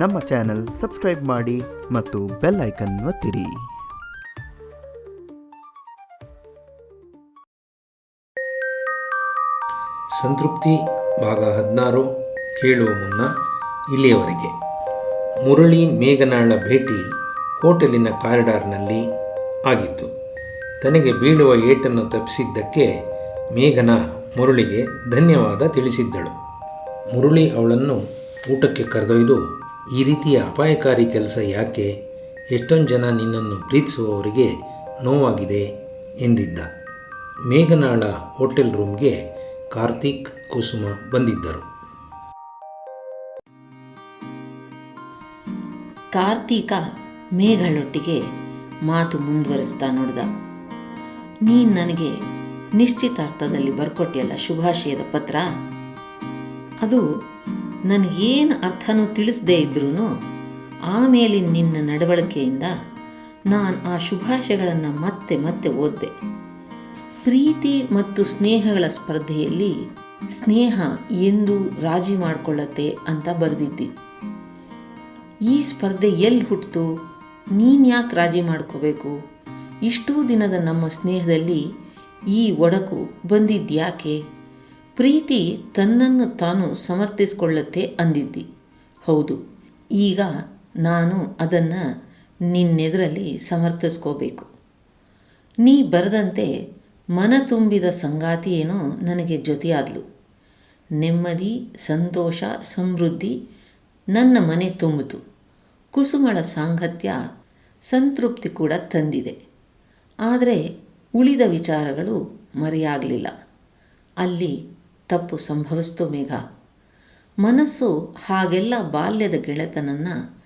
ನಮ್ಮ channel subscribe ಮಾಡಿ ಮತ್ತು ಬೆಲ್ ಐಕನ್ ಒತ್ತಿರಿ. ಸಂತೃಪ್ತಿ ಭಾಗ ಹದಿನಾರು, ಕೇಳುವ ಮುನ್ನ ಇಲ್ಲಿಯವರೆಗೆ. ಮುರಳಿ ಮೇಘನಾಳ ಭೇಟಿ ಹೋಟೆಲಿನ ಕಾರಿಡಾರ್ನಲ್ಲಿ ಆಗಿತ್ತು. ತನಗೆ ಬೀಳುವ ಏಟನ್ನು ತಪ್ಪಿಸಿದ್ದಕ್ಕೆ ಮೇಘನ ಮುರಳಿಗೆ ಧನ್ಯವಾದ ತಿಳಿಸಿದ್ದಳು. ಮುರಳಿ ಅವಳನ್ನು ಊಟಕ್ಕೆ ಕರೆದೊಯ್ದು ಈ ರೀತಿಯ ಅಪಾಯಕಾರಿ ಕೆಲಸ ಯಾಕೆ? ಎಷ್ಟೊಂದು ಜನ ನಿನ್ನನ್ನು ಪ್ರೀತಿಸುವವರಿಗೆ ನೋವಾಗಿದೆ ಎಂದಿದ್ದ. ಮೇಘನಾಳ ಹೋಟೆಲ್ ರೂಮ್ಗೆ ಕಾರ್ತಿಕ್ ಕುಸುಮ ಬಂದಿದ್ದರು. ಕಾರ್ತೀಕ ಮೇಘಳೊಟ್ಟಿಗೆ ಮಾತು ಮುಂದುವರಿಸ್ತಾ ನೋಡ್ದ. ನೀ ನನಗೆ ನಿಶ್ಚಿತಾರ್ಥದಲ್ಲಿ ಬರ್ಕೊಟ್ಟಿಯಲ್ಲ ಶುಭಾಶಯದ ಪತ್ರ? ಅದು ನನಗೇನು ಅರ್ಥನೂ ತಿಳಿಸದೇ ಇದ್ರೂ ಆಮೇಲೆ ನಿನ್ನ ನಡವಳಿಕೆಯಿಂದ ನಾನು ಆ ಶುಭಾಶಯಗಳನ್ನು ಮತ್ತೆ ಮತ್ತೆ ಓದಿದೆ. ಪ್ರೀತಿ ಮತ್ತು ಸ್ನೇಹಗಳ ಸ್ಪರ್ಧೆಯಲ್ಲಿ ಸ್ನೇಹ ಎಂದು ರಾಜಿ ಮಾಡಿಕೊಳ್ಳತ್ತೆ ಅಂತ ಬರೆದಿದ್ದಿ. ಈ ಸ್ಪರ್ಧೆ ಎಲ್ಲಿ ಹುಟ್ಟಿತು ನೀನು ಯಾಕೆ ರಾಜಿ ಮಾಡ್ಕೋಬೇಕು? ಇಷ್ಟೂ ದಿನದ ನಮ್ಮ ಸ್ನೇಹದಲ್ಲಿ ಈ ಒಡಕು ಬಂದಿದ್ಯಾಕೆ? ಪ್ರೀತಿ ತನ್ನನ್ನು ತಾನು ಸಮರ್ಥಿಸಿಕೊಳ್ಳುತ್ತೆ ಅಂದಿದ್ದಿ. ಹೌದು, ಈಗ ನಾನು ಅದನ್ನು ನಿನ್ನೆದರಲ್ಲಿ ಸಮರ್ಥಿಸ್ಕೋಬೇಕು. ನೀ ಬರೆದಂತೆ ಮನ ತುಂಬಿದ ಸಂಗಾತಿಯೇನೋ ನನಗೆ ಜೊತೆಯಾದ್ಲು. ನೆಮ್ಮದಿ, ಸಂತೋಷ, ಸಮೃದ್ಧಿ ನನ್ನ ಮನೆ ತುಂಬಿತು. ಕುಸುಮಳ ಸಾಂಗತ್ಯ ಸಂತೃಪ್ತಿ ಕೂಡ ತಂದಿದೆ. ಆದರೆ ಉಳಿದ ವಿಚಾರಗಳು ಮರೆಯಾಗಲಿಲ್ಲ. ಅಲ್ಲಿ ತಪ್ಪು ಸಂಭವಿಸ್ತು ಮೇಘ. ಮನಸ್ಸು ಹಾಗೆಲ್ಲ ಬಾಲ್ಯದ ಗೆಳೆತನನ್ನು,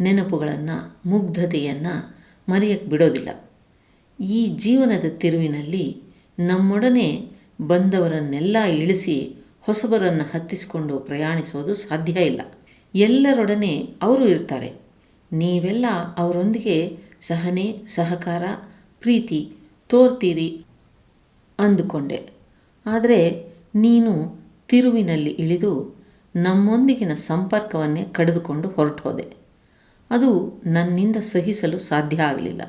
ನೆನಪುಗಳನ್ನು, ಮುಗ್ಧತೆಯನ್ನು ಮರೆಯಕ್ಕೆ ಬಿಡೋದಿಲ್ಲ. ಈ ಜೀವನದ ತಿರುವಿನಲ್ಲಿ ನಮ್ಮೊಡನೆ ಬಂದವರನ್ನೆಲ್ಲ ಇಳಿಸಿ ಹೊಸಬರನ್ನು ಹತ್ತಿಸಿಕೊಂಡು ಪ್ರಯಾಣಿಸೋದು ಸಾಧ್ಯ ಇಲ್ಲ. ಎಲ್ಲರೊಡನೆ ಅವರು ಇರ್ತಾರೆ. ನೀವೆಲ್ಲ ಅವರೊಂದಿಗೆ ಸಹನೆ, ಸಹಕಾರ, ಪ್ರೀತಿ ತೋರ್ತೀರಿ ಅಂದುಕೊಂಡೆ. ಆದರೆ ನೀನು ತಿರುವಿನಲ್ಲಿ ಇಳಿದು ನಮ್ಮೊಂದಿಗಿನ ಸಂಪರ್ಕವನ್ನೇ ಕಡಿದುಕೊಂಡು ಹೊರಟೋದೆ. ಅದು ನನ್ನಿಂದ ಸಹಿಸಲು ಸಾಧ್ಯ ಆಗಲಿಲ್ಲ.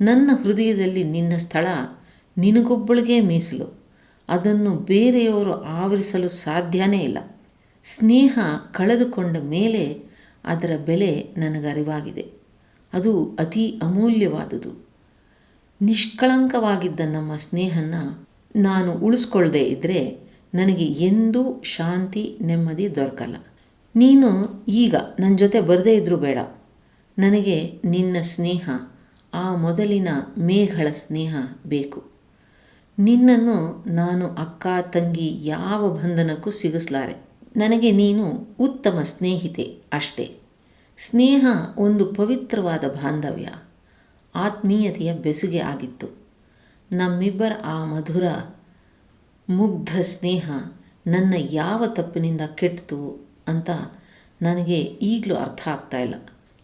ನನ್ನ ಹೃದಯದಲ್ಲಿ ನಿನ್ನ ಸ್ಥಳ ನಿನಗೊಬ್ಬಳಿಗೆ ಮೀಸಲು. ಅದನ್ನು ಬೇರೆಯವರು ಆವರಿಸಲು ಸಾಧ್ಯನೇ ಇಲ್ಲ. ಸ್ನೇಹ ಕಳೆದುಕೊಂಡ ಮೇಲೆ ಅದರ ಬೆಲೆ ನನಗರಿವಾಗಿದೆ. ಅದು ಅತಿ ಅಮೂಲ್ಯವಾದುದು. ನಿಷ್ಕಳಂಕವಾಗಿದ್ದ ನಮ್ಮ ಸ್ನೇಹನ ನಾನು ಉಳಿಸ್ಕೊಳ್ಳದೆ ಇದ್ದರೆ ನನಗೆ ಎಂದೂ ಶಾಂತಿ, ನೆಮ್ಮದಿ ದೊರಕಲ್ಲ. ನೀನು ಈಗ ನನ್ನ ಜೊತೆ ಬರದೇ ಇದ್ದರೂ ಬೇಡ. ನನಗೆ ನಿನ್ನ ಸ್ನೇಹ, ಆ ಮೊದಲಿನ ಮೇಘಳ ಸ್ನೇಹ ಬೇಕು. ನಿನ್ನನ್ನು ನಾನು ಅಕ್ಕ, ತಂಗಿ ಯಾವ ಬಂಧನಕ್ಕೂ ಸಿಗಿಸ್ಲಾರೆ. ನನಗೆ ನೀನು ಉತ್ತಮ ಸ್ನೇಹಿತೆ ಅಷ್ಟೇ. ಸ್ನೇಹ ಒಂದು ಪವಿತ್ರವಾದ ಬಾಂಧವ್ಯ. ಆತ್ಮೀಯತೆಯ ಬೆಸುಗೆ ಆಗಿತ್ತು. ನಮ್ಮಿಬ್ಬರ ಆ ಮಧುರ ಮುಗ್ಧ ಸ್ನೇಹ ನನ್ನ ಯಾವ ತಪ್ಪಿನಿಂದ ಕೆಟ್ಟಿತು ಅಂತ ನನಗೆ ಈಗಲೂ ಅರ್ಥ ಆಗ್ತಾ ಇಲ್ಲ.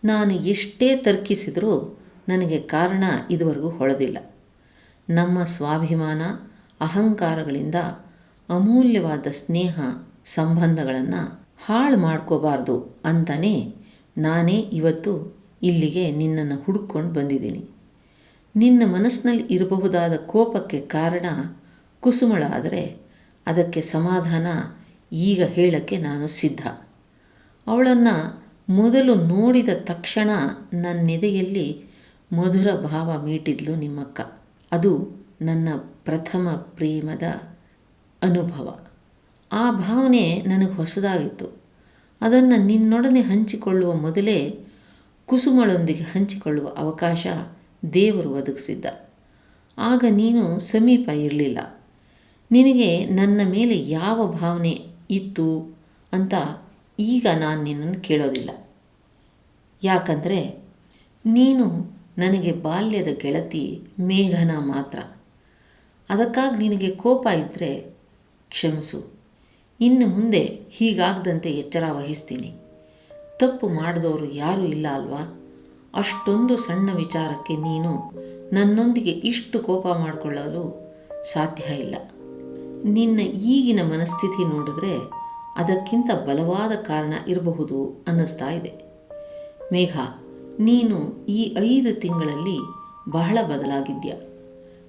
ನಾನು ಎಷ್ಟೇ ತರ್ಕಿಸಿದರೂ ನನಗೆ ಕಾರಣ ಇದುವರೆಗೂ ಹೊಳೆದಿಲ್ಲ. ನಮ್ಮ ಸ್ವಾಭಿಮಾನ, ಅಹಂಕಾರಗಳಿಂದ ಅಮೂಲ್ಯವಾದ ಸ್ನೇಹ ಸಂಬಂಧಗಳನ್ನು ಹಾಳು ಮಾಡ್ಕೋಬಾರ್ದು ಅಂತಲೇ ನಾನೇ ಇವತ್ತು ಇಲ್ಲಿಗೆ ನಿನ್ನನ್ನು ಹುಡುಕೊಂಡು ಬಂದಿದ್ದೀನಿ. ನಿನ್ನ ಮನಸ್ಸಿನಲ್ಲಿ ಇರಬಹುದಾದ ಕೋಪಕ್ಕೆ ಕಾರಣ ಕುಸುಮಳ ಆದರೆ ಅದಕ್ಕೆ ಸಮಾಧಾನ ಈಗ ಹೇಳಕ್ಕೆ ನಾನು ಸಿದ್ಧ. ಅವಳನ್ನು ಮೊದಲು ನೋಡಿದ ತಕ್ಷಣ ನನ್ನೆದೆಯಲ್ಲಿ ಮಧುರ ಭಾವ ಮೀಟಿದ್ಲು ನಿಮ್ಮಕ್ಕ. ಅದು ನನ್ನ ಪ್ರಥಮ ಪ್ರೇಮದ ಅನುಭವ. ಆ ಭಾವನೆ ನನಗೆ ಹೊಸದಾಗಿತ್ತು. ಅದನ್ನು ನಿನ್ನೊಡನೆ ಹಂಚಿಕೊಳ್ಳುವ ಮೊದಲೇ ಕುಸುಮಳೊಂದಿಗೆ ಹಂಚಿಕೊಳ್ಳುವ ಅವಕಾಶ ದೇವರು ಒದಗಿಸಿದ್ದ. ಆಗ ನೀನು ಸಮೀಪ ಇರಲಿಲ್ಲ. ನಿನಗೆ ನನ್ನ ಮೇಲೆ ಯಾವ ಭಾವನೆ ಇತ್ತು ಅಂತ ಈಗ ನಾನು ನಿನ್ನನ್ನು ಕೇಳೋದಿಲ್ಲ. ಯಾಕಂದರೆ ನೀನು ನನಗೆ ಬಾಲ್ಯದ ಗೆಳತಿ ಮೇಘನ ಮಾತ್ರ. ಅದಕ್ಕಾಗಿ ನಿನಗೆ ಕೋಪ ಇದ್ದರೆ ಕ್ಷಮಿಸು. ಇನ್ನು ಮುಂದೆ ಹೀಗಾಗದಂತೆ ಎಚ್ಚರ ವಹಿಸ್ತೀನಿ. ತಪ್ಪು ಮಾಡಿದವರು ಯಾರೂ ಇಲ್ಲ ಅಲ್ವಾ? ಅಷ್ಟೊಂದು ಸಣ್ಣ ವಿಚಾರಕ್ಕೆ ನೀನು ನನ್ನೊಂದಿಗೆ ಇಷ್ಟು ಕೋಪ ಮಾಡಿಕೊಳ್ಳಲು ಸಾಧ್ಯ ಇಲ್ಲ. ನಿನ್ನ ಈಗಿನ ಮನಸ್ಥಿತಿ ನೋಡಿದ್ರೆ ಅದಕ್ಕಿಂತ ಬಲವಾದ ಕಾರಣ ಇರಬಹುದು ಅನ್ನಿಸ್ತಾ ಇದೆ. ಮೇಘ, ನೀನು ಈ ಐದು ತಿಂಗಳಲ್ಲಿ ಬಹಳ ಬದಲಾಗಿದ್ಯಾ?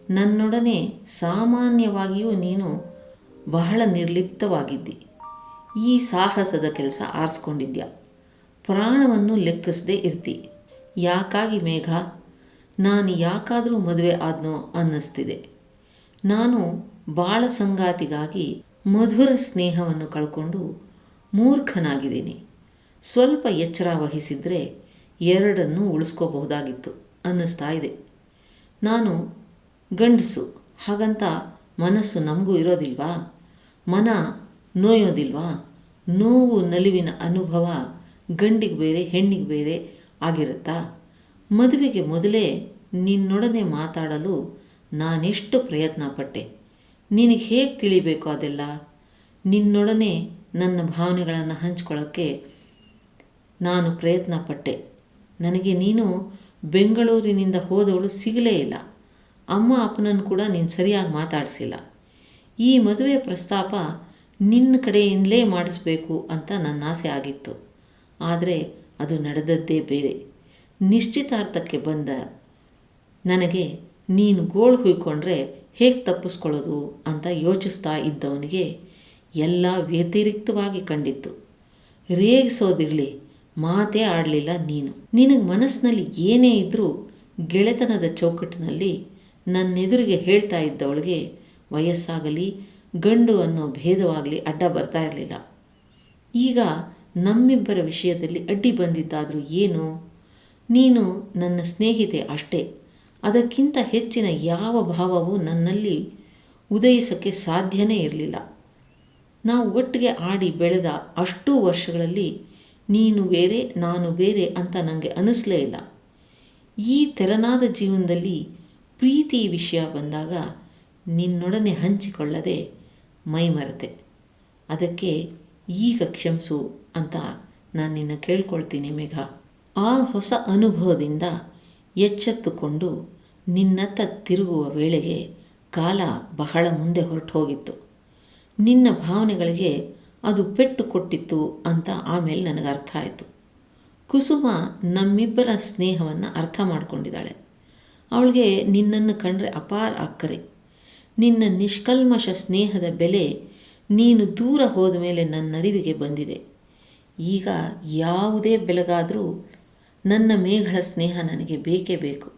ನನ್ನೊಡನೆ ಸಾಮಾನ್ಯವಾಗಿಯೂ ನೀನು ಬಹಳ ನಿರ್ಲಿಪ್ತವಾಗಿದ್ದಿ. ಈ ಸಾಹಸದ ಕೆಲಸ ಆರಿಸ್ಕೊಂಡಿದ್ಯಾ? ಪ್ರಾಣವನ್ನು ಲೆಕ್ಕಿಸದೆ ಇರ್ತಿ. ಯಾಕಾಗಿ ಮೇಘ? ನಾನು ಯಾಕಾದರೂ ಮದುವೆ ಆದ್ನೋ ಅನ್ನಿಸ್ತಿದೆ. ನಾನು ಬಾಳ ಸಂಗಾತಿಗಾಗಿ ಮಧುರ ಸ್ನೇಹವನ್ನು ಕಳ್ಕೊಂಡು ಮೂರ್ಖನಾಗಿದ್ದೀನಿ. ಸ್ವಲ್ಪ ಎಚ್ಚರ ವಹಿಸಿದರೆ ಎರಡನ್ನೂ ಉಳಿಸ್ಕೋಬಹುದಾಗಿತ್ತು ಅನ್ನಿಸ್ತಾ ಇದೆ. ನಾನು ಗಂಡಸು, ಹಾಗಂತ ಮನಸ್ಸು ನಮಗೂ ಇರೋದಿಲ್ವಾ? ಮನ ನೋಯೋದಿಲ್ವಾ? ನೋವು, ನಲಿವಿನ ಅನುಭವ ಗಂಡಿಗೆ ಬೇರೆ, ಹೆಣ್ಣಿಗೆ ಬೇರೆ ಆಗಿರುತ್ತಾ? ಮದುವೆಗೆ ಮೊದಲೇ ನಿನ್ನೊಡನೆ ಮಾತಾಡಲು ನಾನೆಷ್ಟು ಪ್ರಯತ್ನ ಪಟ್ಟೆ ನಿನಗೆ ಹೇಗೆ ತಿಳಿಬೇಕು ಅದೆಲ್ಲ? ನಿನ್ನೊಡನೆ ನನ್ನ ಭಾವನೆಗಳನ್ನು ಹಂಚ್ಕೊಳ್ಳೋಕ್ಕೆ ನಾನು ಪ್ರಯತ್ನ ಪಟ್ಟೆ ನನಗೆ ನೀನು ಬೆಂಗಳೂರಿನಿಂದ ಹೋದವಳು ಸಿಗಲೇ ಇಲ್ಲ. ಅಮ್ಮ ಅಪ್ಪನನ್ನು ಕೂಡ ನೀನು ಸರಿಯಾಗಿ ಮಾತಾಡಿಸಿಲ್ಲ. ಈ ಮದುವೆ ಪ್ರಸ್ತಾಪ ನಿನ್ನ ಕಡೆಯಿಂದಲೇ ಮಾಡಿಸ್ಬೇಕು ಅಂತ ನನ್ನ ಆಸೆ ಆಗಿತ್ತು. ಆದರೆ ಅದು ನಡೆದದ್ದೇ ಬೇರೆ. ನಿಶ್ಚಿತಾರ್ಥಕ್ಕೆ ಬಂದ ನನಗೆ ನೀನು ಗೋಳು ಹುಯ್ಕೊಂಡ್ರೆ ಹೇಗೆ ತಪ್ಪಿಸ್ಕೊಳ್ಳೋದು ಅಂತ ಯೋಚಿಸ್ತಾ ಇದ್ದವನಿಗೆ ಎಲ್ಲ ವ್ಯತಿರಿಕ್ತವಾಗಿ ಕಂಡಿತ್ತು. ರೇಗಿಸೋದಿರಲಿ, ಮಾತೇ ಆಡಲಿಲ್ಲ ನೀನು. ನಿನಗೆ ಮನಸ್ಸಿನಲ್ಲಿ ಏನೇ ಇದ್ದರೂ ಗೆಳೆತನದ ಚೌಕಟ್ಟಿನಲ್ಲಿ ನನ್ನೆದುರಿಗೆ ಹೇಳ್ತಾ ಇದ್ದವಳಿಗೆ ವಯಸ್ಸಾಗಲಿ, ಗಂಡು ಅನ್ನೋ ಭೇದವಾಗಲಿ ಅಡ್ಡ ಬರ್ತಾ ಇರಲಿಲ್ಲ. ಈಗ ನಮ್ಮಿಬ್ಬರ ವಿಷಯದಲ್ಲಿ ಅಡ್ಡಿ ಬಂದಿದ್ದಾದರೂ ಏನು? ನೀನು ನನ್ನ ಸ್ನೇಹಿತೆ ಅಷ್ಟೇ. ಅದಕ್ಕಿಂತ ಹೆಚ್ಚಿನ ಯಾವ ಭಾವವೂ ನನ್ನಲ್ಲಿ ಉದಯಿಸೋಕ್ಕೆ ಸಾಧ್ಯನೇ ಇರಲಿಲ್ಲ. ನಾವು ಒಟ್ಟಿಗೆ ಆಡಿ ಬೆಳೆದ ಅಷ್ಟೂ ವರ್ಷಗಳಲ್ಲಿ ನೀನು ಬೇರೆ, ನಾನು ಬೇರೆ ಅಂತ ನನಗೆ ಅನಿಸ್ಲೇ ಇಲ್ಲ. ಈ ತೆರನಾದ ಜೀವನದಲ್ಲಿ ಪ್ರೀತಿ ವಿಷಯ ಬಂದಾಗ ನಿನ್ನೊಡನೆ ಹಂಚಿಕೊಳ್ಳದೆ ಮೈಮರೆತೆ. ಅದಕ್ಕೆ ಈಗ ಕ್ಷಮಿಸು ಅಂತ ನಾನು ನಿನ್ನ ಕೇಳ್ಕೊಳ್ತೀನಿ ಮೇಘ. ಆ ಹೊಸ ಅನುಭವದಿಂದ ಎಚ್ಚೆತ್ತುಕೊಂಡು ನಿನ್ನತ್ತ ತಿರುಗುವ ವೇಳೆಗೆ ಕಾಲ ಬಹಳ ಮುಂದೆ ಹೊರಟು ಹೋಗಿತ್ತು ನಿನ್ನ ಭಾವನೆಗಳಿಗೆ ಅದು ಪೆಟ್ಟು ಕೊಟ್ಟಿತ್ತು ಅಂತ ಆಮೇಲೆ ನನಗೆ ಅರ್ಥ ಆಯಿತು. ಕುಸುಮ ನಮ್ಮಿಬ್ಬರ ಸ್ನೇಹವನ್ನು ಅರ್ಥ ಮಾಡಿಕೊಂಡಿದ್ದಾಳೆ. ಅವಳಿಗೆ ನಿನ್ನನ್ನು ಕಂಡ್ರೆ ಅಪಾರ ಅಕ್ಕರೆ. ನಿನ್ನ ನಿಷ್ಕಲ್ಮಶ ಸ್ನೇಹದ ಬೆಲೆ ನೀನು ದೂರ ಹೋದ ಮೇಲೆ ನನ್ನ ಅರಿವಿಗೆ ಬಂದಿದೆ. ಈಗ ಯಾವುದೇ ಬೆಳಗಾದರೂ ನನ್ನ ಮೇಘಳ ಸ್ನೇಹ ನನಗೆ ಬೇಕೇ ಬೇಕು.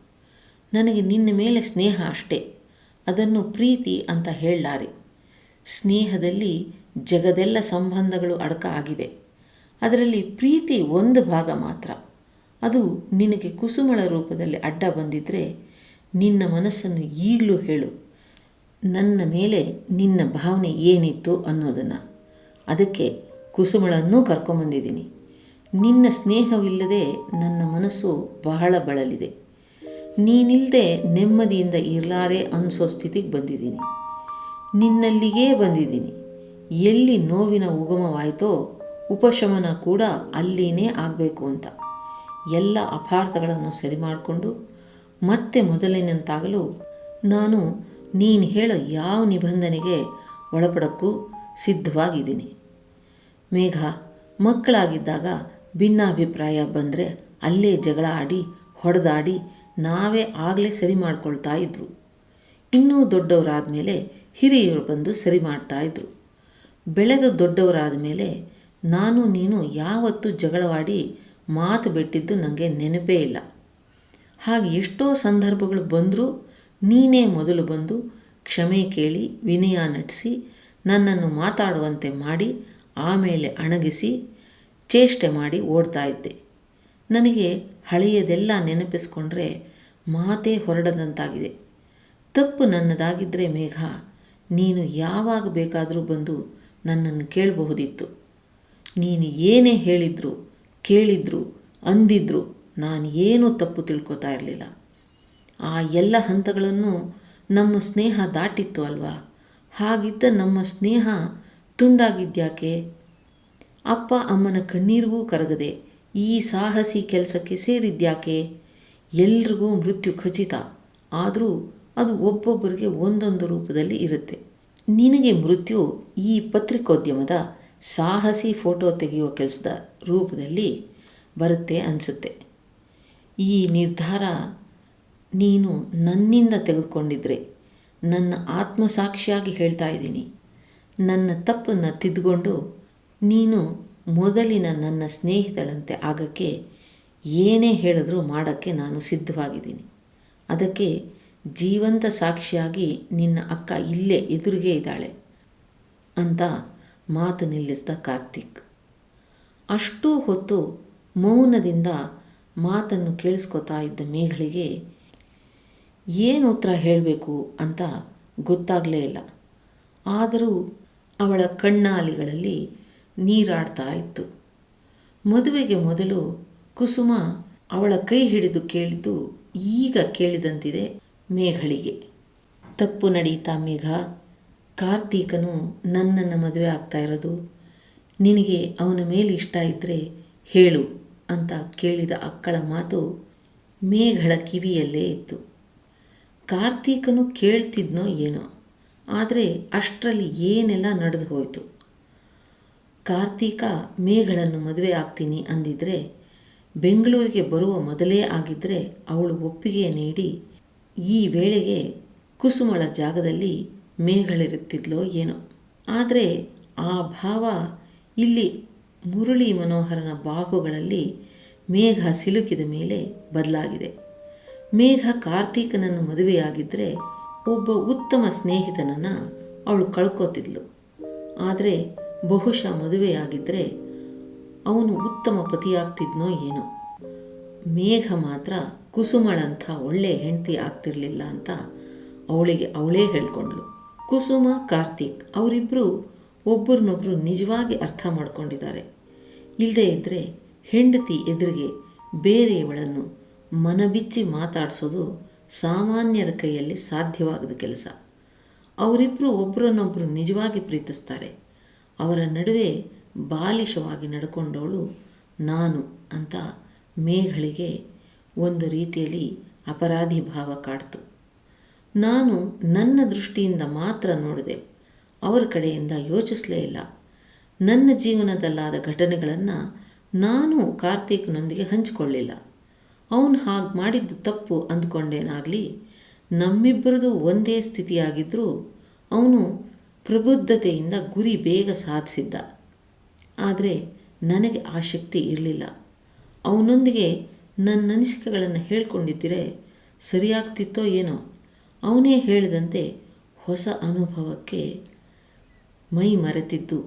ನನಗೆ ನಿನ್ನ ಮೇಲೆ ಸ್ನೇಹ ಅಷ್ಟೇ. ಅದನ್ನು ಪ್ರೀತಿ ಅಂತ ಹೇಳಲಾರೆ. ಸ್ನೇಹದಲ್ಲಿ ಜಗದೆಲ್ಲ ಸಂಬಂಧಗಳು ಅಡಕ ಆಗಿದೆ. ಅದರಲ್ಲಿ ಪ್ರೀತಿ ಒಂದು ಭಾಗ ಮಾತ್ರ. ಅದು ನಿನಗೆ ಕುಸುಮಳ ರೂಪದಲ್ಲಿ ಅಡ್ಡ ಬಂದಿದ್ದರೆ ನಿನ್ನ ಮನಸ್ಸನ್ನು ಈಗಲೂ ಹೇಳು. ನನ್ನ ಮೇಲೆ ನಿನ್ನ ಭಾವನೆ ಏನಿತ್ತು ಅನ್ನೋದನ್ನು. ಅದಕ್ಕೆ ಕುಸುಮಳನ್ನೂ ಕರ್ಕೊಂಬಂದಿದ್ದೀನಿ. ನಿನ್ನ ಸ್ನೇಹವಿಲ್ಲದೆ ನನ್ನ ಮನಸ್ಸು ಬಹಳ ಬಳಲಿದೆ. ನೀನಿಲ್ಲದೆ ನೆಮ್ಮದಿಯಿಂದ ಇರಲಾರೆ ಅನಿಸೋ ಸ್ಥಿತಿಗೆ ಬಂದಿದ್ದೀನಿ. ನಿನ್ನಲ್ಲಿಗೇ ಬಂದಿದ್ದೀನಿ. ಎಲ್ಲಿ ನೋವಿನ ಉಗಮವಾಯಿತೋ ಉಪಶಮನ ಕೂಡ ಅಲ್ಲಿನೇ ಆಗಬೇಕು ಅಂತ. ಎಲ್ಲ ಅಪಾರ್ಥಗಳನ್ನು ಸರಿ ಮಾಡಿಕೊಂಡು ಮತ್ತೆ ಮೊದಲಿನಂತಾಗಲು ನಾನು ನೀನು ಹೇಳೋ ಯಾವ ನಿಬಂಧನೆಗೆ ಒಳಪಡಕ್ಕೂ ಸಿದ್ಧವಾಗಿದ್ದೀನಿ. ಮೇಘ, ಮಕ್ಕಳಾಗಿದ್ದಾಗ ಭಿನ್ನಾಭಿಪ್ರಾಯ ಬಂದರೆ ಅಲ್ಲೇ ಜಗಳ ಆಡಿ, ಹೊಡೆದಾಡಿ ನಾವೇ ಆಗಲೇ ಸರಿ ಮಾಡ್ಕೊಳ್ತಾ ಇದ್ವು. ಇನ್ನೂ ದೊಡ್ಡವರಾದ ಮೇಲೆ ಹಿರಿಯರು ಬಂದು ಸರಿ ಮಾಡ್ತಾ ಇದ್ರು. ಬೆಳೆದು ದೊಡ್ಡವರಾದ ಮೇಲೆ ನಾನು ನೀನು ಯಾವತ್ತೂ ಜಗಳವಾಡಿ ಮಾತು ಬಿಟ್ಟಿದ್ದು ನನಗೆ ನೆನಪೇ ಇಲ್ಲ. ಹಾಗೆ ಎಷ್ಟೋ ಸಂದರ್ಭಗಳು ಬಂದರೂ ನೀನೇ ಮೊದಲು ಬಂದು ಕ್ಷಮೆ ಕೇಳಿ, ವಿನಯ ನಟಿಸಿ ನನ್ನನ್ನು ಮಾತಾಡುವಂತೆ ಮಾಡಿ, ಆಮೇಲೆ ಅಣಗಿಸಿ, ಚೇಷ್ಟೆ ಮಾಡಿ ಓಡ್ತಾ ಇದ್ದೆ. ನನಗೆ ಹಳೆಯದೆಲ್ಲ ನೆನಪಿಸ್ಕೊಂಡ್ರೆ ಮಾತೇ ಹೊರಡದಂತಾಗಿದೆ. ತಪ್ಪು ನನ್ನದಾಗಿದ್ದರೆ ಮೇಘ, ನೀನು ಯಾವಾಗ ಬೇಕಾದರೂ ಬಂದು ನನ್ನನ್ನು ಕೇಳಬಹುದಿತ್ತು. ನೀನು ಏನೇ ಹೇಳಿದ್ರು, ಕೇಳಿದ್ರು, ಅಂದಿದ್ರು, ನಾನು ಏನೂ ತಪ್ಪು ತಿಳ್ಕೊತಾ ಇರಲಿಲ್ಲ. ಆ ಎಲ್ಲ ಹಂತಗಳನ್ನು ನಮ್ಮ ಸ್ನೇಹ ದಾಟಿತ್ತು ಅಲ್ವಾ? ಹಾಗಿದ್ದ ನಮ್ಮ ಸ್ನೇಹ ತುಂಡಾಗಿದ್ಯಾಕೆ? ಅಪ್ಪ ಅಮ್ಮನ ಕಣ್ಣೀರಿಗೂ ಕರಗದೆ ಈ ಸಾಹಸಿ ಕೆಲಸಕ್ಕೆ ಸೇರಿದ್ಯಾಕೆ? ಎಲ್ರಿಗೂ ಮೃತ್ಯು ಖಚಿತ. ಆದರೂ ಅದು ಒಬ್ಬೊಬ್ಬರಿಗೆ ಒಂದೊಂದು ರೂಪದಲ್ಲಿ ಇರುತ್ತೆ. ನಿನಗೆ ಮೃತ್ಯು ಈ ಪತ್ರಿಕೋದ್ಯಮದ ಸಾಹಸಿ ಫೋಟೋ ತೆಗೆಯುವ ಕೆಲಸದ ರೂಪದಲ್ಲಿ ಬರುತ್ತೆ ಅನಿಸುತ್ತೆ. ಈ ನಿರ್ಧಾರ ನೀನು ನನ್ನಿಂದ ತೆಗೆದುಕೊಂಡಿದ್ರೆ ನನ್ನ ಆತ್ಮಸಾಕ್ಷಿಯಾಗಿ ಹೇಳ್ತಾ ಇದ್ದೀನಿ. ನನ್ನ ತಪ್ಪನ್ನು ತಿದ್ದುಕೊಂಡು ನೀನು ಮೊದಲಿನ ನನ್ನ ಸ್ನೇಹಿತಳಂತೆ ಆಗಕ್ಕೆ ಏನೇ ಹೇಳಿದ್ರೂ ಮಾಡೋಕ್ಕೆ ನಾನು ಸಿದ್ಧವಾಗಿದ್ದೀನಿ. ಅದಕ್ಕೆ ಜೀವಂತ ಸಾಕ್ಷಿಯಾಗಿ ನಿನ್ನ ಅಕ್ಕ ಇಲ್ಲೇ ಎದುರಿಗೆ ಇದ್ದಾಳೆ ಅಂತ ಮಾತು ನಿಲ್ಲಿಸಿದ ಕಾರ್ತಿಕ್. ಅಷ್ಟೂ ಹೊತ್ತು ಮೌನದಿಂದ ಮಾತನ್ನು ಕೇಳಿಸ್ಕೊತಾ ಇದ್ದ ಮೇಘಳಿಗೆ ಏನು ಉತ್ತರ ಹೇಳಬೇಕು ಅಂತ ಗೊತ್ತಾಗಲೇ ಇಲ್ಲ. ಆದರೂ ಅವಳ ಕಣ್ಣಾಲಿಗಳಲ್ಲಿ ನೀರಾಡ್ತಾ ಇತ್ತು. ಮದುವೆಗೆ ಮೊದಲು ಕುಸುಮ ಅವಳ ಕೈ ಹಿಡಿದು ಕೇಳಿದ್ದು ಈಗ ಕೇಳಿದಂತಿದೆ ಮೇಘಳಿಗೆ. ತಪ್ಪು ನಡೀತಾ ಮೇಘ, ಕಾರ್ತೀಕನು ನನ್ನನ್ನು ಮದುವೆ ಆಗ್ತಾ ಇರೋದು. ನಿನಗೆ ಅವನ ಮೇಲೆ ಇಷ್ಟ ಇದ್ದರೆ ಹೇಳು ಅಂತ ಕೇಳಿದ ಅಕ್ಕಳ ಮಾತು ಮೇಘಳ ಕಿವಿಯಲ್ಲೇ ಇತ್ತು. ಕಾರ್ತೀಕನು ಕೇಳ್ತಿದ್ನೋ ಏನೋ, ಆದರೆ ಅಷ್ಟರಲ್ಲಿ ಏನೆಲ್ಲ ನಡೆದು ಹೋಯಿತು? ಕಾರ್ತೀಕ, ಮೇಘಳನ್ನು ಮದುವೆ ಆಗ್ತೀನಿ ಅಂದಿದ್ರೆ, ಬೆಂಗಳೂರಿಗೆ ಬರುವ ಮೊದಲೇ ಆಗಿದ್ದರೆ ಅವಳು ಒಪ್ಪಿಗೆ ನೀಡಿ, ಈ ವೇಳೆಗೆ ಕುಸುಮಳ ಜಾಗದಲ್ಲಿ ಮೇಘಳಿರುತ್ತಿದ್ಲೋ ಏನೋ. ಆದರೆ ಆ ಭಾವ ಇಲ್ಲಿ ಮುರುಳಿ ಮನೋಹರನ ಬಾಹುಗಳಲ್ಲಿ ಮೇಘ ಸಿಲುಕಿದ ಮೇಲೆ ಬದಲಾಗಿದೆ. ಮೇಘ ಕಾರ್ತೀಕನನ್ನು ಮದುವೆಯಾಗಿದ್ದರೆ ಒಬ್ಬ ಉತ್ತಮ ಸ್ನೇಹಿತನನ್ನು ಅವಳು ಕಳ್ಕೋತಿದ್ಲು. ಆದರೆ ಬಹುಶಃ ಮದುವೆಯಾಗಿದ್ದರೆ ಅವನು ಉತ್ತಮ ಪತಿಯಾಗ್ತಿದ್ನೋ ಏನೋ. ಮೇಘ ಮಾತ್ರ ಕುಸುಮಳಂಥ ಒಳ್ಳೆ ಹೆಂಡತಿ ಆಗ್ತಿರಲಿಲ್ಲ ಅಂತ ಅವಳಿಗೆ ಅವಳೇ ಹೇಳ್ಕೊಂಡ್ಳು. ಕುಸುಮ, ಕಾರ್ತಿಕ್ ಅವರಿಬ್ಬರು ಒಬ್ಬರನ್ನೊಬ್ಬರು ನಿಜವಾಗಿ ಅರ್ಥ ಮಾಡ್ಕೊಂಡಿದ್ದಾರೆ. ಇಲ್ಲದೇ ಇದ್ದರೆ ಹೆಂಡತಿ ಎದುರಿಗೆ ಬೇರೆಯವಳನ್ನು ಮನಬಿಚ್ಚಿ ಮಾತಾಡಿಸೋದು ಸಾಮಾನ್ಯರ ಕೈಯಲ್ಲಿ ಸಾಧ್ಯವಾಗದ ಕೆಲಸ. ಅವರಿಬ್ಬರು ಒಬ್ಬರನ್ನೊಬ್ಬರು ನಿಜವಾಗಿ ಪ್ರೀತಿಸ್ತಾರೆ. ಅವರ ನಡುವೆ ಬಾಲಿಶವಾಗಿ ನಡ್ಕೊಂಡವಳು ನಾನು ಅಂತ ಮೇಘಳಿಗೆ ಒಂದು ರೀತಿಯಲ್ಲಿ ಅಪರಾಧಿ ಭಾವ ಕಾಡ್ತು. ನಾನು ನನ್ನ ದೃಷ್ಟಿಯಿಂದ ಮಾತ್ರ ನೋಡಿದೆ. ಅವರ ಕಡೆಯಿಂದ ಯೋಚಿಸಲೇ ಇಲ್ಲ. ನನ್ನ ಜೀವನದಲ್ಲಾದ ಘಟನೆಗಳನ್ನು ನಾನು ಕಾರ್ತೀಕ್ನೊಂದಿಗೆ ಹಂಚಿಕೊಳ್ಳಿಲ್ಲ. ಅವನು ಹಾಗೆ ಮಾಡಿದ್ದು ತಪ್ಪು ಅಂದ್ಕೊಂಡೇನಾಗಲಿ, ನಮ್ಮಿಬ್ಬರದು ಒಂದೇ ಸ್ಥಿತಿಯಾಗಿದ್ದರೂ ಅವನು ಪ್ರಬುದ್ಧತೆಯಿಂದ ಗುರಿ ಬೇಗ ಸಾಧಿಸಿದ್ದ. ಆದರೆ ನನಗೆ ಆ ಶಕ್ತಿ ಇರಲಿಲ್ಲ. ಅವನೊಂದಿಗೆ ನನ್ನ ಅನಿಸಿಕೆಗಳನ್ನು ಹೇಳ್ಕೊಂಡಿದ್ದರೆ ಸರಿಯಾಗ್ತಿತ್ತೋ ಏನೋ, ಅವನೇ ಹೇಳಿದಂತೆ ಹೊಸ ಅನುಭವಕ್ಕೆ ಮೈ ಮರೆತಿದ್ದು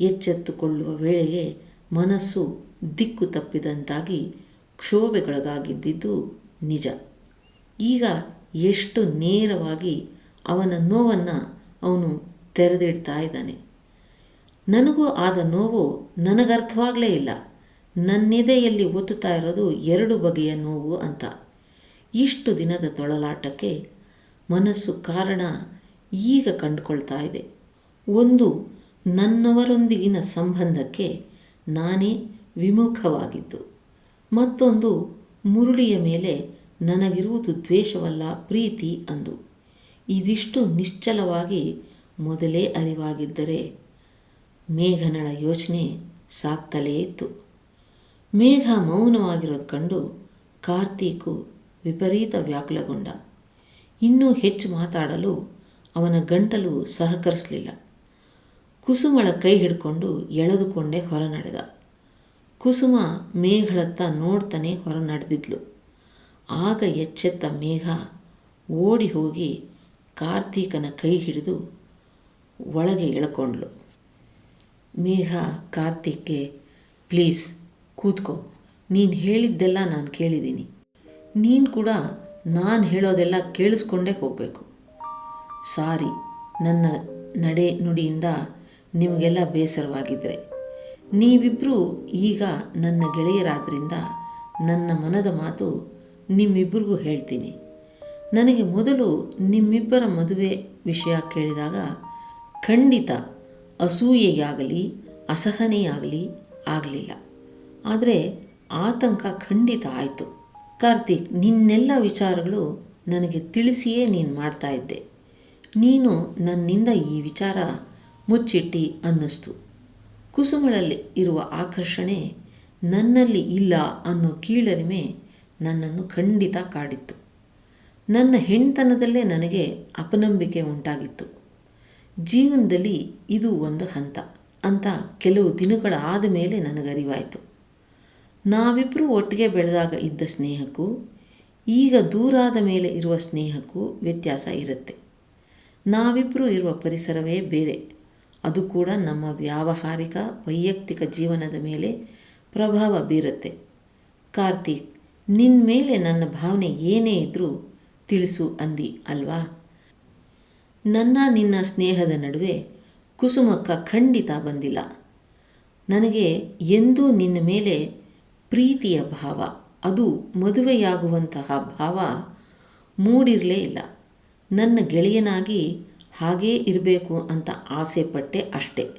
ಎಚ್ಚೆತ್ತುಕೊಳ್ಳುವ ವೇಳೆಗೆ ಮನಸ್ಸು ದಿಕ್ಕು ತಪ್ಪಿದಂತಾಗಿ ಕ್ಷೋಭೆಗೊಳಗಾಗಿದ್ದಿದ್ದು ನಿಜ. ಈಗ ಎಷ್ಟು ನೇರವಾಗಿ ಅವನ ನೋವನ್ನು ಅವನು ತೆರೆದಿಡ್ತಾ ಇದ್ದಾನೆ. ನನಗೂ ಆದ ನೋವು ನನಗರ್ಥವಾಗಲೇ ಇಲ್ಲ. ನನ್ನೆದೆಯಲ್ಲಿ ಒತ್ತುತ್ತಾ ಇರೋದು ಎರಡು ಬಗೆಯ ನೋವು ಅಂತ. ಇಷ್ಟು ದಿನದ ತೊಳಲಾಟಕ್ಕೆ ಮನಸ್ಸು ಕಾರಣ ಈಗ ಕಂಡುಕೊಳ್ತಾ ಇದೆ. ಒಂದು, ನನ್ನವರೊಂದಿಗಿನ ಸಂಬಂಧಕ್ಕೆ ನಾನೇ ವಿಮುಖವಾಗಿದ್ದು. ಮತ್ತೊಂದು ಮುರುಳಿಯ ಮೇಲೆ ನನಗಿರುವುದು ದ್ವೇಷವಲ್ಲ, ಪ್ರೀತಿ ಅಂದು. ಇದಿಷ್ಟು ನಿಶ್ಚಲವಾಗಿ ಮೊದಲೇ ಅರಿವಾಗಿದ್ದರೆ ಮೇಘನಳ ಯೋಚನೆ ಸಾಕ್ತಲೇ ಇತ್ತು. ಮೇಘ ಮೌನವಾಗಿರೋದು ಕಂಡು ಕಾರ್ತೀಕು ವಿಪರೀತ ವ್ಯಾಕುಲಗೊಂಡ. ಇನ್ನೂ ಹೆಚ್ಚು ಮಾತಾಡಲು ಅವನ ಗಂಟಲು ಸಹಕರಿಸಲಿಲ್ಲ. ಕುಸುಮಳ ಕೈ ಹಿಡ್ಕೊಂಡು ಎಳೆದುಕೊಂಡೇ ಹೊರ ನಡೆದ ಕುಸುಮ ಮೇಘಳತ್ತ ನೋಡ್ತಾನೆ ಹೊರ ನಡೆದಿದ್ಲು ಆಗ ಎಚ್ಚೆತ್ತ ಮೇಘ ಓಡಿ ಹೋಗಿ ಕಾರ್ತೀಕನ ಕೈ ಹಿಡಿದು ಒಳಗೆ ಎಳ್ಕೊಂಡ್ಳು ಮೇಘ ಕಾರ್ತಿಕ್ಗೆ, ಪ್ಲೀಸ್ ಕೂತ್ಕೋ. ನೀನು ಹೇಳಿದ್ದೆಲ್ಲ ನಾನು ಕೇಳಿದ್ದೀನಿ. ನೀನು ಕೂಡ ನಾನು ಹೇಳೋದೆಲ್ಲ ಕೇಳಿಸ್ಕೊಂಡೇ ಹೋಗಬೇಕು. ಸಾರಿ, ನನ್ನ ನಡೆ ನುಡಿಯಿಂದ ನಿಮಗೆಲ್ಲ ಬೇಸರವಾಗಿದ್ದರೆ ನೀವಿಬ್ಬರೂ ಈಗ ನನ್ನ ಗೆಳೆಯರಾದ್ರಿಂದ ನನ್ನ ಮನದ ಮಾತು ನಿಮ್ಮಿಬ್ಬರಿಗೂ ಹೇಳ್ತೀನಿ. ನನಗೆ ಮೊದಲು ನಿಮ್ಮಿಬ್ಬರ ಮದುವೆ ವಿಷಯ ಕೇಳಿದಾಗ ಖಂಡಿತ ಅಸೂಯೆಯಾಗಲಿ, ಅಸಹನೆಯಾಗಲಿ ಆಗಲಿಲ್ಲ. ಆದರೆ ಆತಂಕ ಖಂಡಿತ ಆಯಿತು. ಕಾರ್ತಿಕ್, ನಿನ್ನೆಲ್ಲ ವಿಚಾರಗಳು ನನಗೆ ತಿಳಿಸಿಯೇ ನೀನು ಮಾಡ್ತಾ ಇದ್ದೆ. ನೀನು ನನ್ನಿಂದ ಈ ವಿಚಾರ ಮುಚ್ಚಿಟ್ಟಿ ಅನ್ನಿಸ್ತು. ಕುಸುಮಳಲ್ಲಿ ಇರುವ ಆಕರ್ಷಣೆ ನನ್ನಲ್ಲಿ ಇಲ್ಲ ಅನ್ನೋ ಕೀಳರಿಮೆ ನನ್ನನ್ನು ಖಂಡಿತ ಕಾಡಿತ್ತು. ನನ್ನ ಹೆಣ್ತನದಲ್ಲೇ ನನಗೆ ಅಪನಂಬಿಕೆ ಉಂಟಾಗಿತ್ತು. ಜೀವನದಲ್ಲಿ ಇದು ಒಂದು ಹಂತ. ಅಂತ ಕೆಲವು ದಿನಗಳಾದ ಮೇಲೆ ನನಗರಿವಾಯಿತು ನಾವಿಬ್ಬರೂ ಒಟ್ಟಿಗೆ ಬೆಳೆದಾಗ ಇದ್ದ ಸ್ನೇಹಕ್ಕೂ, ಈಗ ದೂರಾದ ಮೇಲೆ ಇರುವ ಸ್ನೇಹಕ್ಕೂ ವ್ಯತ್ಯಾಸ ಇರುತ್ತೆ. ನಾವಿಬ್ಬರೂ ಇರುವ ಪರಿಸರವೇ ಬೇರೆ. ಅದು ಕೂಡ ನಮ್ಮ ವ್ಯಾವಹಾರಿಕ, ವೈಯಕ್ತಿಕ ಜೀವನದ ಮೇಲೆ ಪ್ರಭಾವ ಬೀರುತ್ತೆ. ಕಾರ್ತಿಕ್ ನಿನ್ನ ಮೇಲೆ ನನ್ನ ಭಾವನೆ ಏನೇ ಇದ್ದರೂ ತಿಳಿಸು ಅಂದಿ ಅಲ್ವಾ? ನನ್ನ, ನಿನ್ನ ಸ್ನೇಹದ ನಡುವೆ ಕುಸುಮಕ್ಕ ಖಂಡಿತ ಬಂದಿಲ್ಲ. ನನಗೆ ಎಂದೂ ನಿನ್ನ ಮೇಲೆ ಪ್ರೀತಿಯ ಭಾವ, ಅದು ಮದುವೆಯಾಗುವಂತಹ ಭಾವ ಮೂಡಿರಲೇ ಇಲ್ಲ. ನನ್ನ ಗೆಳೆಯನಾಗಿ ಹಾಗೇ ಇರಬೇಕು ಅಂತ ಆಸೆ ಪಟ್ಟೆ ಅಷ್ಟೆ.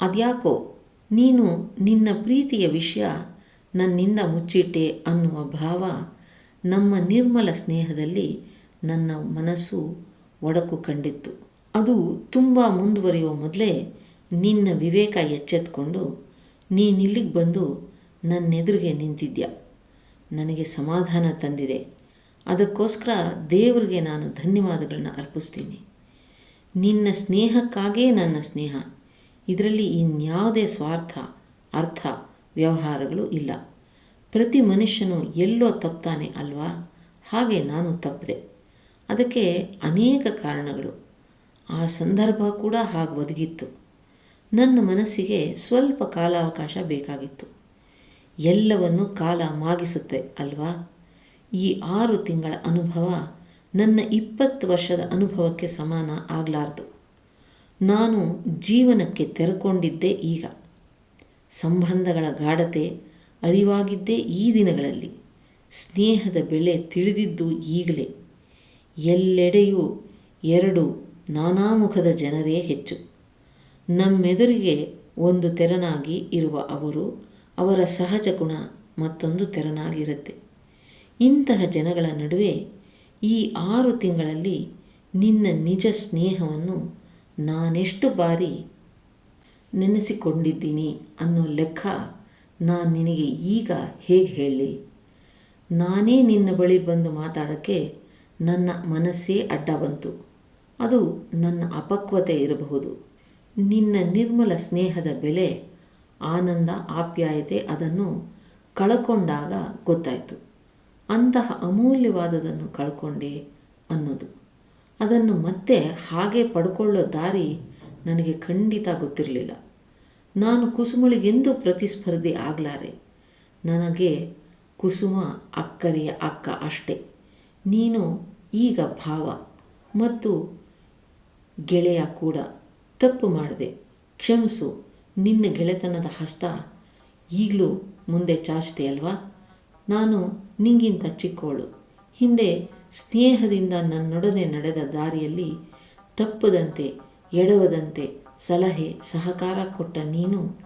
ಅದ್ಯಾಕೋ, ನೀನು ನಿನ್ನ ಪ್ರೀತಿಯ ವಿಷಯ ನನ್ನಿಂದ ಮುಚ್ಚಿಟ್ಟೆ ಅನ್ನುವ ಭಾವ ನಮ್ಮ ನಿರ್ಮಲ ಸ್ನೇಹದಲ್ಲಿ ನನ್ನ ಮನಸ್ಸು ಒಡಕು ಕಂಡಿತ್ತು. ಅದು ತುಂಬ ಮುಂದುವರಿಯುವ ಮೊದಲೇ ನಿನ್ನ ವಿವೇಕ ಎಚ್ಚೆತ್ಕೊಂಡು ನೀನಿಲ್ಲಿಗೆ ಬಂದು ನನ್ನೆದುರಿಗೆ ನಿಂತಿದ್ಯಾ? ನನಗೆ ಸಮಾಧಾನ ತಂದಿದೆ. ಅದಕ್ಕೋಸ್ಕರ ದೇವರಿಗೆ ನಾನು ಧನ್ಯವಾದಗಳನ್ನ ಅರ್ಪಿಸ್ತೀನಿ. ನಿನ್ನ ಸ್ನೇಹಕ್ಕಾಗೇ ನನ್ನ ಸ್ನೇಹ. ಇದರಲ್ಲಿ ಇನ್ಯಾವುದೇ ಸ್ವಾರ್ಥ, ಅರ್ಥ, ವ್ಯವಹಾರಗಳು ಇಲ್ಲ. ಪ್ರತಿ ಮನುಷ್ಯನು ಎಲ್ಲೋ ತಪ್ತಾನೆ ಅಲ್ವಾ? ಹಾಗೆ ನಾನು ತಪ್ಪದೆ ಅದಕ್ಕೆ ಅನೇಕ ಕಾರಣಗಳು. ಆ ಸಂದರ್ಭ ಕೂಡ ಹಾಗೆ ಒದಗಿತ್ತು. ನನ್ನ ಮನಸ್ಸಿಗೆ ಸ್ವಲ್ಪ ಕಾಲಾವಕಾಶ ಬೇಕಾಗಿತ್ತು. ಎಲ್ಲವನ್ನು ಕಾಲ ಮಾಗಿಸುತ್ತೆ ಅಲ್ವಾ? ಈ ಆರು ತಿಂಗಳ ಅನುಭವ ನನ್ನ ಇಪ್ಪತ್ತು ವರ್ಷದ ಅನುಭವಕ್ಕೆ ಸಮಾನ ಆಗಲಾರ್ದು. ನಾನು ಜೀವನಕ್ಕೆ ತೆರೆಕೊಂಡಿದ್ದೆ ಈಗ. ಸಂಬಂಧಗಳ ಗಾಢತೆ ಅರಿವಾಗಿದ್ದೇ ಈ ದಿನಗಳಲ್ಲಿ. ಸ್ನೇಹದ ಬೆಳೆ ತಿಳಿದಿದ್ದು ಈಗಲೇ. ಎಲ್ಲೆಡೆಯೂ ಎರಡು ನಾನಾ ಮುಖದ ಜನರೇ ಹೆಚ್ಚು. ನಮ್ಮೆದುರಿಗೆ ಒಂದು ತೆರನಾಗಿ ಇರುವ ಅವರು ಅವರ ಸಹಜ ಗುಣ ಮತ್ತೊಂದು ತೆರನಾಗಿರುತ್ತೆ. ಇಂತಹ ಜನಗಳ ನಡುವೆ ಈ ಆರು ತಿಂಗಳಲ್ಲಿ ನಿನ್ನ ನಿಜ ಸ್ನೇಹವನ್ನು ನಾನೆಷ್ಟು ಬಾರಿ ನೆನೆಸಿಕೊಂಡಿದ್ದೀನಿ ಅನ್ನೋ ಲೆಕ್ಕ ನಾನು ನಿನಗೆ ಈಗ ಹೇಗೆ ಹೇಳಲಿ ನಾನೇ ನಿನ್ನ ಬಳಿ ಬಂದು ಮಾತಾಡೋಕ್ಕೆ ನನ್ನ ಮನಸ್ಸೇ ಅಡ್ಡ ಬಂತು. ಅದು ನನ್ನ ಅಪಕ್ವತೆ ಇರಬಹುದು. ನಿನ್ನ ನಿರ್ಮಲ ಸ್ನೇಹದ ಬೆಲೆ, ಆನಂದ, ಆಪ್ಯಾಯತೆ ಅದನ್ನು ಕಳಕೊಂಡಾಗ ಗೊತ್ತಾಯಿತು. ಅಂತಹ ಅಮೂಲ್ಯವಾದದನ್ನು ಕಳ್ಕೊಂಡೆ ಅನ್ನೋದು. ಅದನ್ನು ಮತ್ತೆ ಹಾಗೆ ಪಡ್ಕೊಳ್ಳೋ ದಾರಿ ನನಗೆ ಖಂಡಿತ ಗೊತ್ತಿರಲಿಲ್ಲ. ನಾನು ಕುಸುಮಳಿಗೆಂದು ಪ್ರತಿಸ್ಪರ್ಧಿ ಆಗಲಾರೆ. ನನಗೆ ಕುಸುಮ ಅಕ್ಕರೆಯ ಅಕ್ಕ ಅಷ್ಟೆ. ನೀನು ಈಗ ಭಾವ ಮತ್ತು ಗೆಳೆಯ ಕೂಡ ತಪ್ಪು ಮಾಡಿದೆ. ಕ್ಷಮಿಸು, ನಿನ್ನ ಗೆಳೆತನದ ಹಸ್ತ ಈಗಲೂ ಮುಂದೆ ಚಾಚ್ತೆ ಅಲ್ವಾ? ನಾನು ನಿಂಗಿಂತ ಚಿಕ್ಕವಳು ಹಿಂದೆ ಸ್ನೇಹದಿಂದ ನನ್ನೊಡನೆ ನಡೆದ ದಾರಿಯಲ್ಲಿ ತಪ್ಪದಂತೆ, ಎಡವದಂತೆ ಸಲಹೆ, ಸಹಕಾರ ಕೊಟ್ಟ ನೀನು.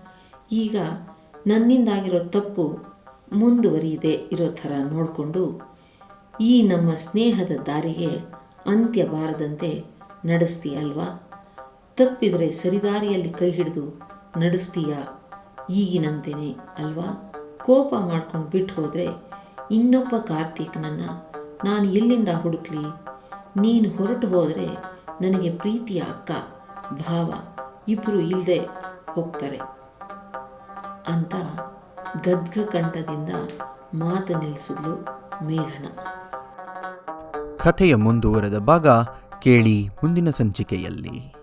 ಈಗ ನನ್ನಿಂದಾಗಿರೋ ತಪ್ಪು ಮುಂದುವರಿಯದೆ ಇರೋ ಥರ ನೋಡಿಕೊಂಡು ಈ ನಮ್ಮ ಸ್ನೇಹದ ದಾರಿಗೆ ಅಂತ್ಯ ಬಾರದಂತೆ ನಡೆಸ್ತೀಯಲ್ವಾ? ತಪ್ಪಿದರೆ ಸರಿದಾರಿಯಲ್ಲಿ ಕೈ ಹಿಡಿದು ನಡೆಸ್ತೀಯಾ? ಈಗಿನಂತೆಯೇ ಅಲ್ವಾ? ಕೋಪ ಮಾಡ್ಕೊಂಡು ಬಿಟ್ಟು ಹೋದರೆ ಇನ್ನೊಬ್ಬ ಕಾರ್ತೀಕ್ನನ್ನು ನಾನು ಎಲ್ಲಿಂದ ಹುಡುಕ್ಲಿ? ನೀನು ಹೊರಟು ಹೋದರೆ ನನಗೆ ಪ್ರೀತಿಯ ಅಕ್ಕ, ಭಾವ ಇಬ್ಬರು ಇಲ್ಲದೆ ಹೋಗ್ತಾರೆ ಅಂತ ಗದ್ಗ ಕಂಠದಿಂದ ಮಾತು ನಿಲ್ಲಿಸಿದ್ಲು ಮೇಘನ. ಕಥೆಯ ಮುಂದುವರೆದ ಭಾಗ ಕೇಳಿ ಮುಂದಿನ ಸಂಚಿಕೆಯಲ್ಲಿ.